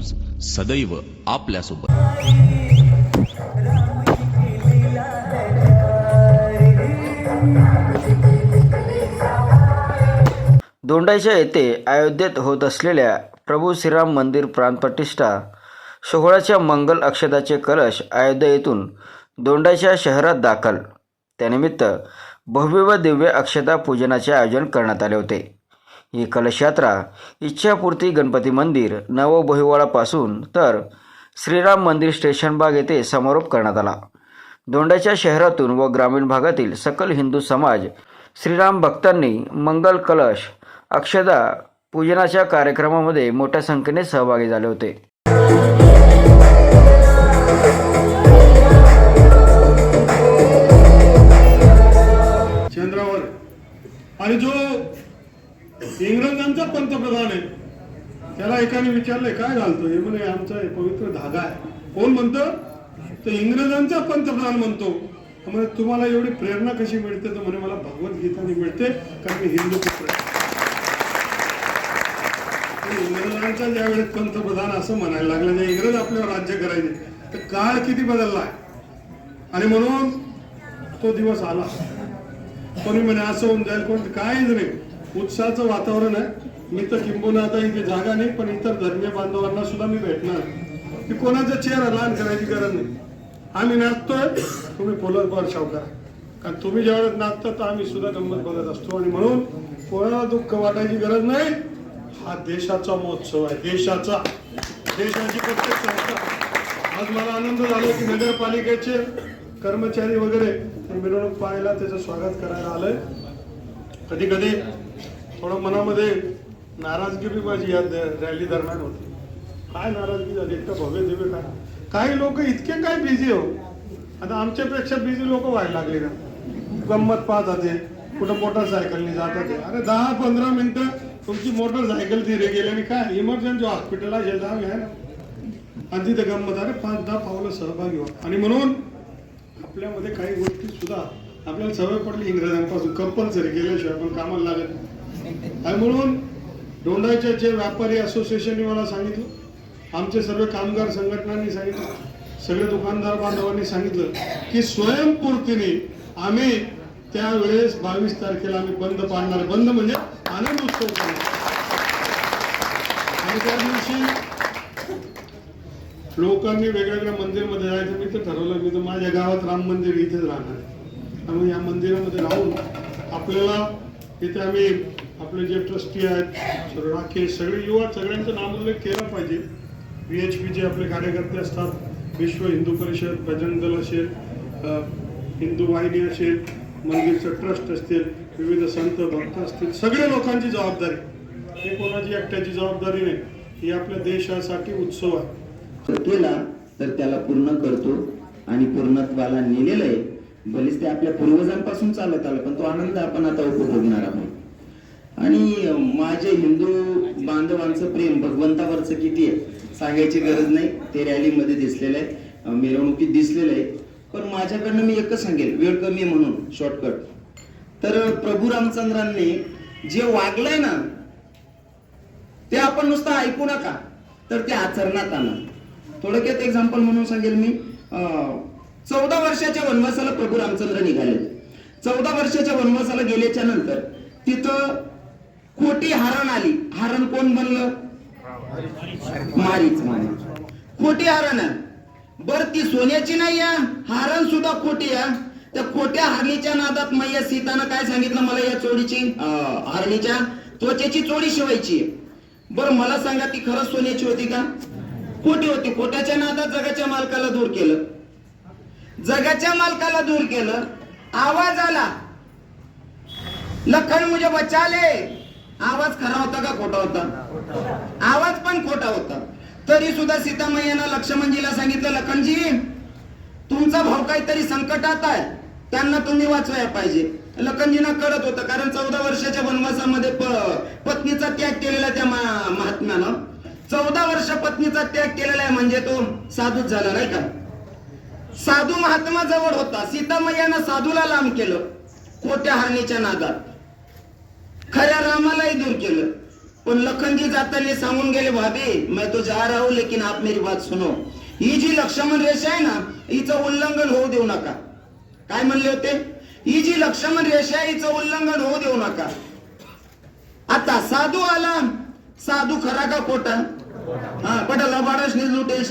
News सदैव आपल्यासोबत. दोंडाईच्या येथे अयोध्येत होत असलेल्या प्रभू श्रीराम मंदिर प्राणप्रतिष्ठा सोहळ्याच्या मंगल अक्षदाचे कलश अयोध्या येथून दोंडाईच्या शहरात दाखल. त्यानिमित्त भव्य व दिव्य अक्षता पूजनाचे आयोजन करण्यात आले होते. ही कलश यात्रा इच्छापूर्ती गणपती मंदिर नवबोहिवाळापासून तर श्रीराम मंदिर स्टेशन बाग येथे समारोप करण्यात आला. दोंडाच्या शहरातून व ग्रामीण भागातील सकल हिंदू समाज श्रीराम भक्तांनी मंगल कलश अक्षदा पूजनाच्या कार्यक्रमामध्ये मोठ्या संख्येने सहभागी झाले होते. चंद्रावर आणि जो इंग्रजांचा पंतप्रधान आहे. त्याला एकाने विचारलंय काय घालतो हे म्हणे आमचा पवित्र धागा आहे. कोण म्हणतं? तर इंग्रजांचा पंतप्रधान म्हणतो. म्हणजे तुम्हाला एवढी प्रेरणा कशी मिळते? तर म्हणे मला भगवद्गीताने मिळते कारण मी हिंदू पुत्र इंग्रजांचा ज्यावेळेस पंतप्रधान असं म्हणायला लागला जे इंग्रज आपल्यावर राज्य करायचे. तर काळ किती बदलला आहे? आणि म्हणून तो दिवस आला. कोणी म्हणे असं होऊन जाईल कोण? काहीच नाही. उत्साहाचं वातावरण आहे. मी तर किंबहुना आता इथे जागा नाही पण इतर धर्मीय बांधवांना सुद्धा मी भेटणार. की कोणाचा चेहरा लहान करायची गरज नाही. आम्ही नाचतोय तुम्ही बोलत बर शावकार कारण तुम्ही ज्यावेळेस नाचता तर आम्ही सुद्धा गंमत बघत असतो. आणि म्हणून कोणाला दुःख वाटायची गरज नाही. हा देशाचा महोत्सव आहे. देशाचा. देशाची प्रत्येक संस्था. आज मला आनंद झाला की नगरपालिकेचे कर्मचारी वगैरे मिरवणूक पाहायला त्याचं स्वागत करायला आलंय. कधी कधी थोडं मनामध्ये नाराजगी बी माझी या रॅली दरम्यान होती. काय नाराजगी झाली? इतकं भव्य दिव्य काय काही लोक इतके काय बिझी हो. आता आमच्यापेक्षा बिझी लोक व्हायला लागले ना. गंमत पाहत होते. कुठं मोटरसायकलनी जात होते. अरे दहा पंधरा मिनिटं तुमची मोटरसायकल तिथे गेली आणि काय? इमर्जन्सी हॉस्पिटल आहे जाऊ आहे ना. आणि तिथे गंमत. अरे पाच दहा पावलं सहभागी व्हा. आणि म्हणून आपल्यामध्ये काही गोष्टी सुद्धा आपल्याला सवय पडली इंग्रजांपासून कंपल्सरी गेल्याशिवाय आपण कामाला लागत नाही. आणि म्हणून डोंडाच्या जे व्यापारी असोसिएशनने मला सांगितलं आमचे सर्व कामगार संघटनांनी सांगितलं सगळे दुकानदार बांधवांनी सांगितलं की स्वयंपूर्तीने आम्ही त्यावेळेस बावीस तारखेला आम्ही बंद पाडणार. बंद म्हणजे आनंद उत्सव करणार आणि त्या दिवशी लोकांनी वेगवेगळ्या मंदिरमध्ये जायचं मी तर ठरवलं मी तर माझ्या गावात राम मंदिर इथेच राहणार आहे. त्यामुळे या मंदिरामध्ये राहून आपल्याला इथे आम्ही आपले जे ट्रस्टी आहेत राखे सगळे युवा सगळ्यांचं नामोल्लेख केला पाहिजे. व्ही एच पीचे आपले कार्यकर्ते असतात विश्व हिंदू परिषद बजरंग दल असेल हिंदू वाहिनी असेल मंदिरचं ट्रस्ट असतील विविध संत भक्त असतील सगळ्या लोकांची जबाबदारी. हे कोणाची एकट्याची जबाबदारी नाही. ही आपल्या देशासाठी उत्सव आहे. जर केला तर त्याला पूर्ण करतो आणि पूर्णत्वाला नेलेलं आहे. भलेच ते आपल्या पूर्वजांपासून चालत आलं पण तो आनंद आपण आता उपभोगणार आहोत. आणि माझे हिंदू बांधवांचं प्रेम भगवंतावरचं किती आहे सांगायची गरज नाही. ते रॅलीमध्ये दिसलेलं आहे मिरवणुकीत दिसलेलं आहे. पण माझ्याकडनं मी एकच सांगेल वेळ कमी आहे म्हणून शॉर्टकट तर प्रभू रामचंद्रांनी जे वागलंय ना ते आपण नुसतं ऐकू नका तर ते आचरणात आणा. थोडक्यात एक्झाम्पल म्हणून सांगेल मी. चौदा वर्षाच्या वनवासाला प्रभू रामचंद्र निघाले. चौदा वर्षाच्या वनवासाला गेल्याच्यानंतर तिथं खोटी हरण आली. हरण कोण बनलं? मारीच मारी खोटी हरण. आहे. बर ती सोन्याची नाही या हरण सुद्धा खोटी आहे. त्या खोट्या हरणीच्या नादात मैया सीतानं काय सांगितलं मला या चोडीची हरणीच्या? त्वचेची चोडी शिवायची. बर मला सांगा ती खरंच सोन्याची होती का? खोटी होती. खोट्याच्या नादात जगाच्या मालकाला दूर केलं. जगाच्या मालकाला दूर केलं. आवाज आला. लखन मुझे बचाले आवाज खरा होता का खोटा होता? आवाज पण खोटा होता. तरी सुद्धा सीतामय्यानं लक्ष्मणजीला सांगितलं लखनजी तुमचा भाऊ काहीतरी संकटात आहे. त्यांना तुम्ही वाचवायला पाहिजे. लखनजींना कळत होतं कारण चौदा वर्षाच्या वनवासामध्ये प- पत्नीचा त्याग केलेला त्या महात्म्यानं. चौदा वर्ष पत्नीचा त्याग केलेला आहे म्हणजे तो साधूच झाला नाही का? साधू महात्मा जवळ होता. सीतामय्यानं साधूला लांब केलं. खोट्या हानीच्या नादात खऱ्या रामालाही दूर केलं. पण लखनजी जाताना सांगून गेले भाभी मैं तो जा रहा हूं लेकिन आप मेरी बात सुनो. ही जी लक्ष्मण रेषा आहे ना हिचं उल्लंघन होऊ देऊ नका. काय म्हणले होते? ही जी लक्ष्मण रेषा आहे हिचं उल्लंघन होऊ देऊ नका. आता साधू आला. साधू खरा का खोटा? हा पटाला बारस लुटेल